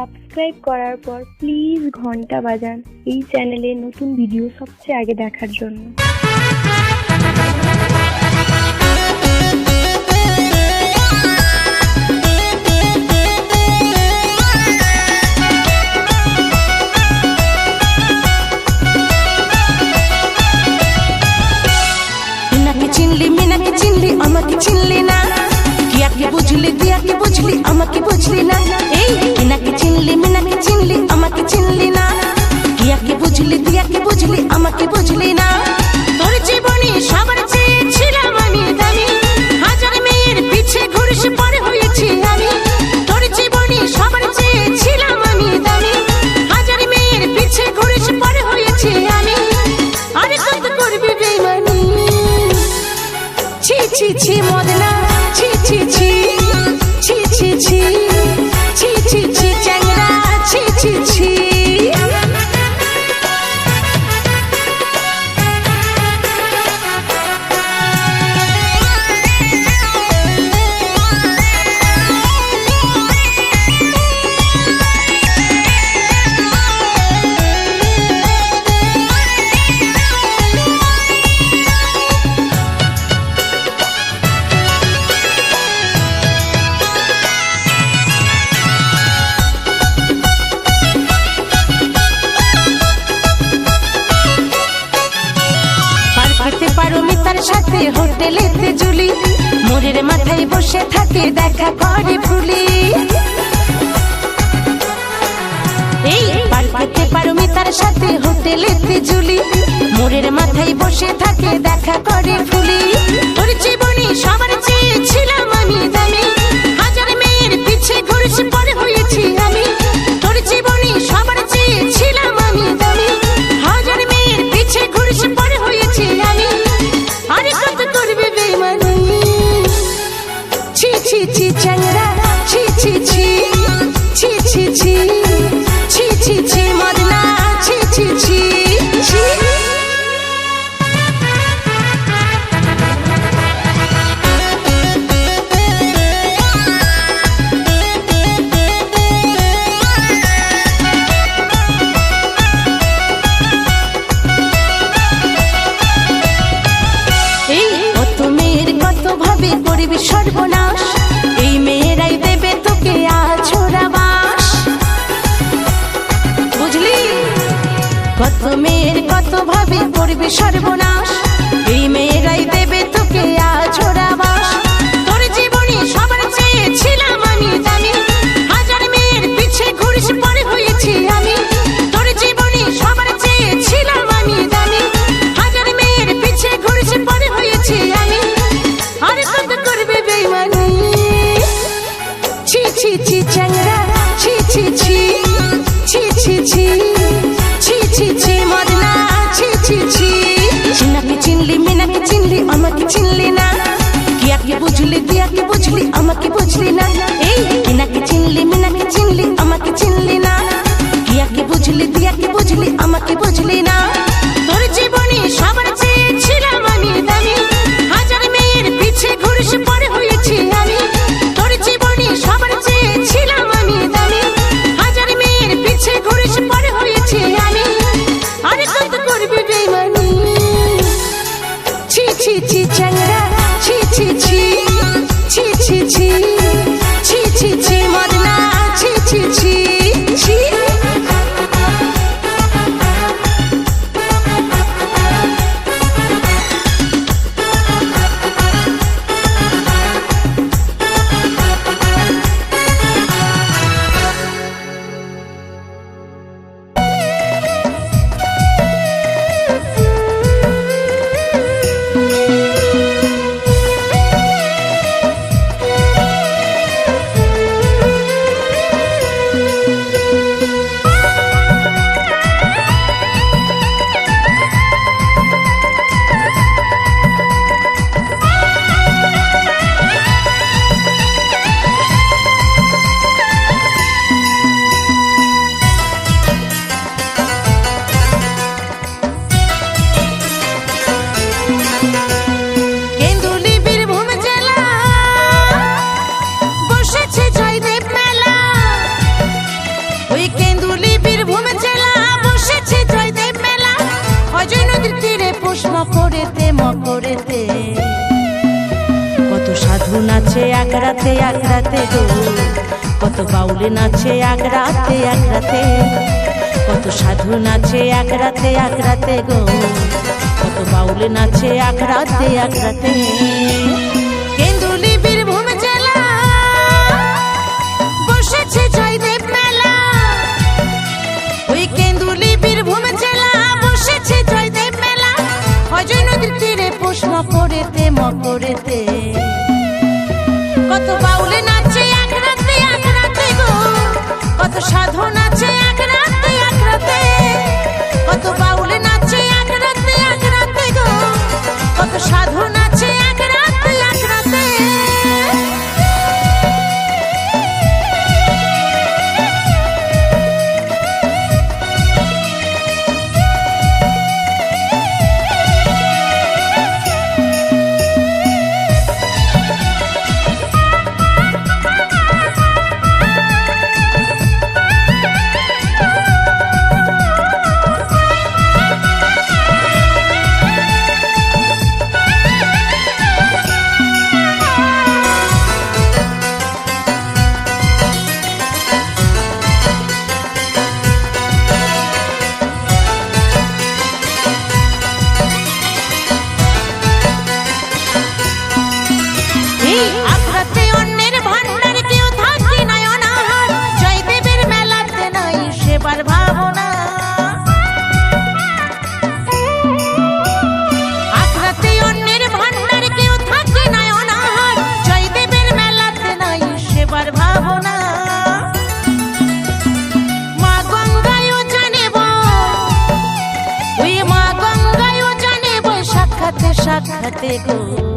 Subscribe করার পর please ঘণ্টা বাজান। এই চ্যানেলে নতুন ভিডিও সবচেয়ে আগে দেখার জন্য। বুঝলি দিয়াকে বুঝলি, আমাকে বুঝলি না? এই মিনাকে চিনলি মিনাকে চিনলি, আমাকে চিনলি না। কিয়াকে বুঝলি দিয়াকে বুঝলি, আমাকে বুঝলি না। তোর জীবনে সবার হোটেলেতে জুলি মোরের মাথায় বসে থাকে দেখা করে ফুলি এই পার পেতে পারো মিতার সাথে হোটেলেতে জুলি মোরের মাথায় বসে থাকে দেখা করে ফুলি তোর জীবনে সবার চেয়ে ছিলাম আমি দামি। হাজার মেয়ের পিছে ঘুরিস পরে হয়েছি আমি। তোর জীবনে সবার সর্বনা আমাকে চিনলি না। কিয়াকে বুঝলি দিয়াকে বুঝলি, আমাকে বুঝলি না। এই কিনাকে চিনলি, মিনাকে চিনলি, আমাকে চিনলি না। কিয়াকে বুঝলি দিয়াকে বুঝলি, আমাকে বুঝলি না। রাতে, এক রাতে গো কত বাউলে নাচে এক রাতে এক রাতে। কত সাধু নাচে এক রাতে এক রাতে গো। কত বাউলে নাচে এক রাতে এক রাতে। রাতে গো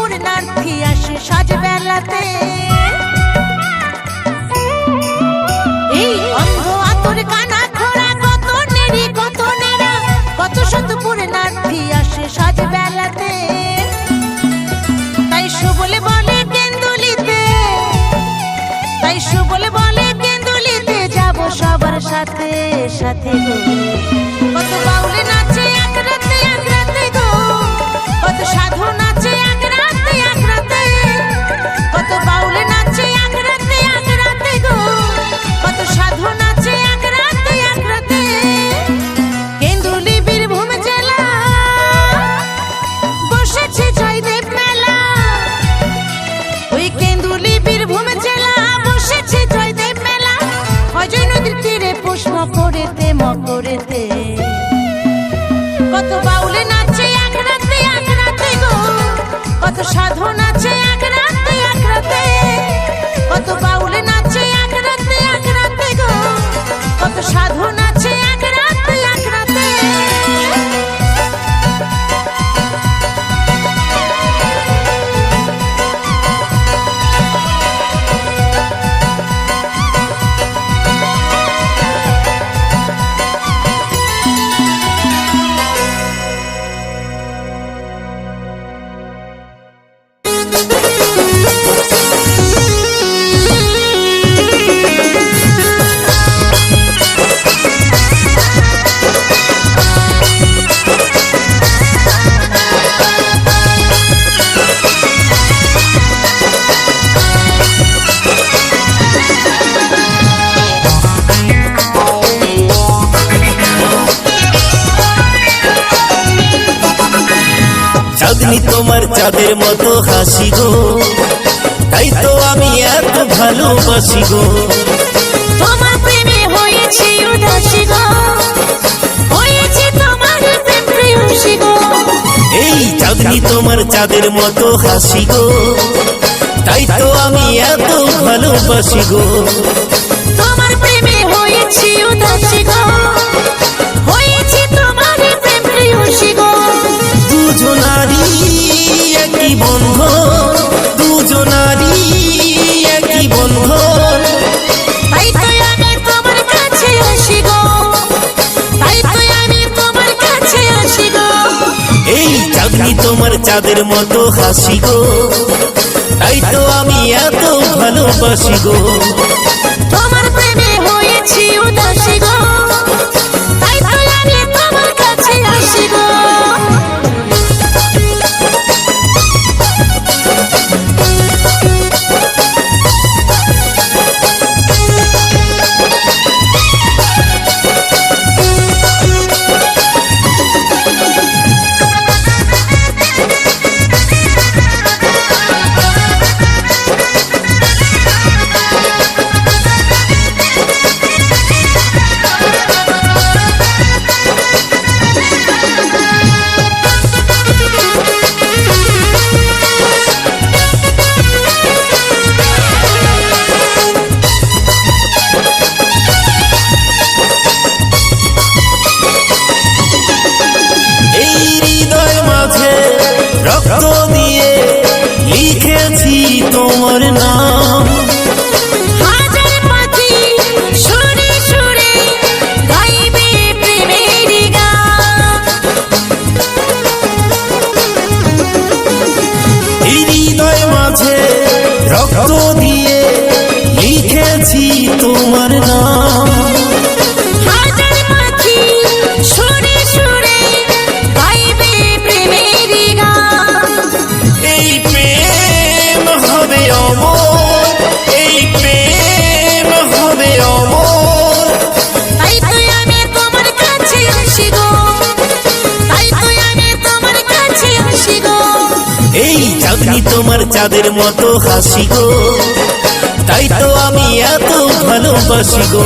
পূর্ণার্থী আসে সাজ সাজবেলাতে। এই অন্ধ আতর কানা খোরা কত নেরি কত নেরা কত শত পূর্ণার্থী আসে সাজবেলাতে। তাই সুবলে বলে কেন্দুলিতে, তাই সুবলে বলে কেন্দুলিতে যাব সবার সাথে সাথে গো। ভালোবাসি গো। তোমার প্রেমে হয়েছি উদাসী গো। হয়েছে তোমার প্রেম প্রেয়সী গো। এই চাঁদনি তোমার চাঁদের মতো হাসি গো। তাই তো আমি এত ভালোবাসি গো। তোমার প্রেমে হয়েছি উদাসী গো। হয়েছে তোমার প্রেম প্রেয়সী গো। দুজনারি একই বন্ধন দুজনারি একই বন্ধন তাই তো আমি তোমার কাছে আসি গো। তাই তো আমি তোমার কাছে আসি গো। এই চাঁদনি তোমার চাঁদের মতো হাসি গো। তাই তো আমি এত ভালোবাসি গো। তোমার প্রেমে হয়েছি উদাসী গো। তাই তো আমি তোমার কাছে আসি গো। চাঁদের মতো হাসি গো তাই তো আমি এত ভালোবাসি গো।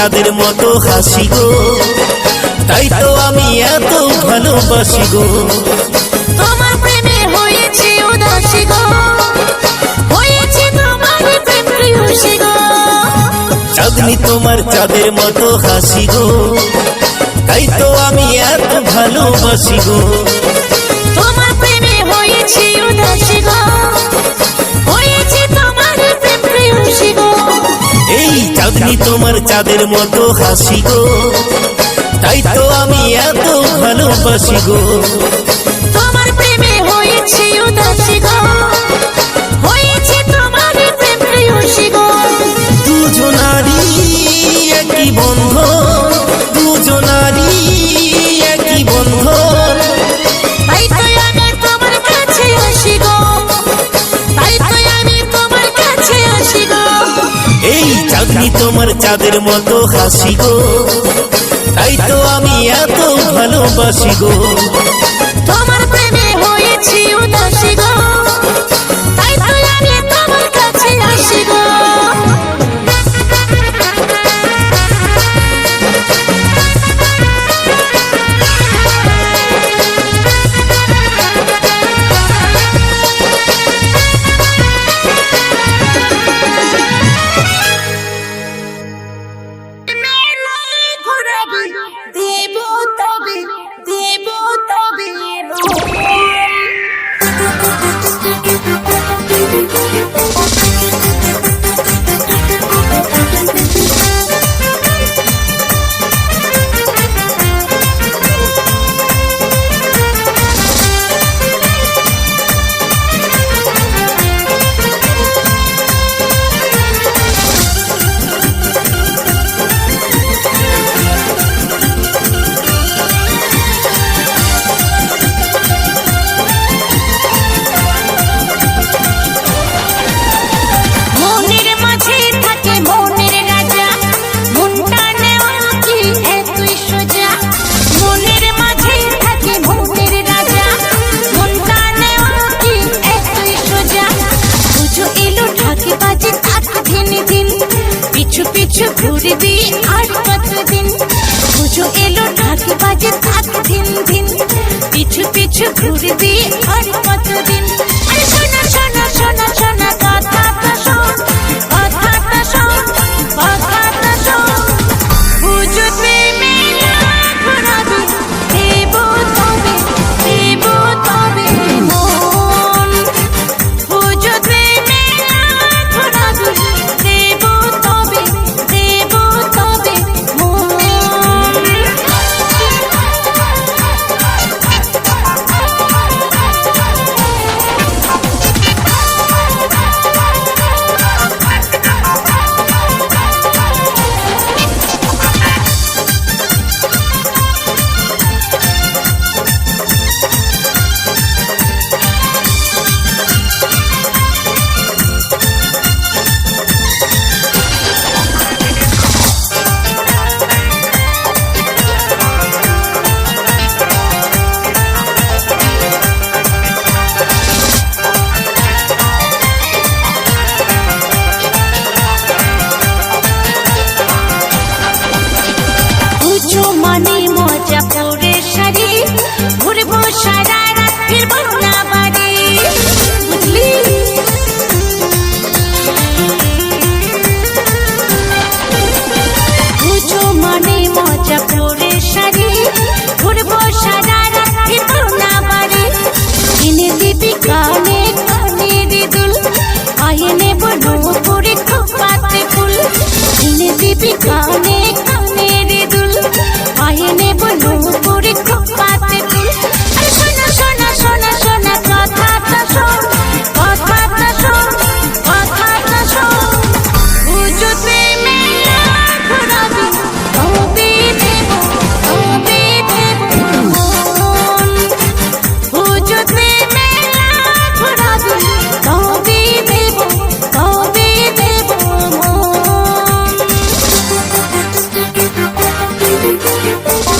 চাঁদের মতো হাসি গো। তাই তো আমি এত ভালোবাসি গো। তোমার প্রেমে হয়েছে উদাসী গো। হয়েছে তোমার প্রেম প্রিয়সী গো। চাঁদনি তোমার চাঁদের মতো হাসি গো। তাই তো আমি এত ভালোবাসি গো। তোমার প্রেমে হয়েছে উদাসী গো। হয়েছে তোমার প্রেম প্রিয়সী গো। এই চাঁদনি তোমার চাঁদের মতো হাসি গো। তাই তো আমি এত ভালোবাসি গো। তোমার প্রেমে হয়েছে উদাসী গো। তোমার চাঁদের মতো হাসি গো। তাই তো আমি এত ভালোবাসি গো। তোমার Thank you.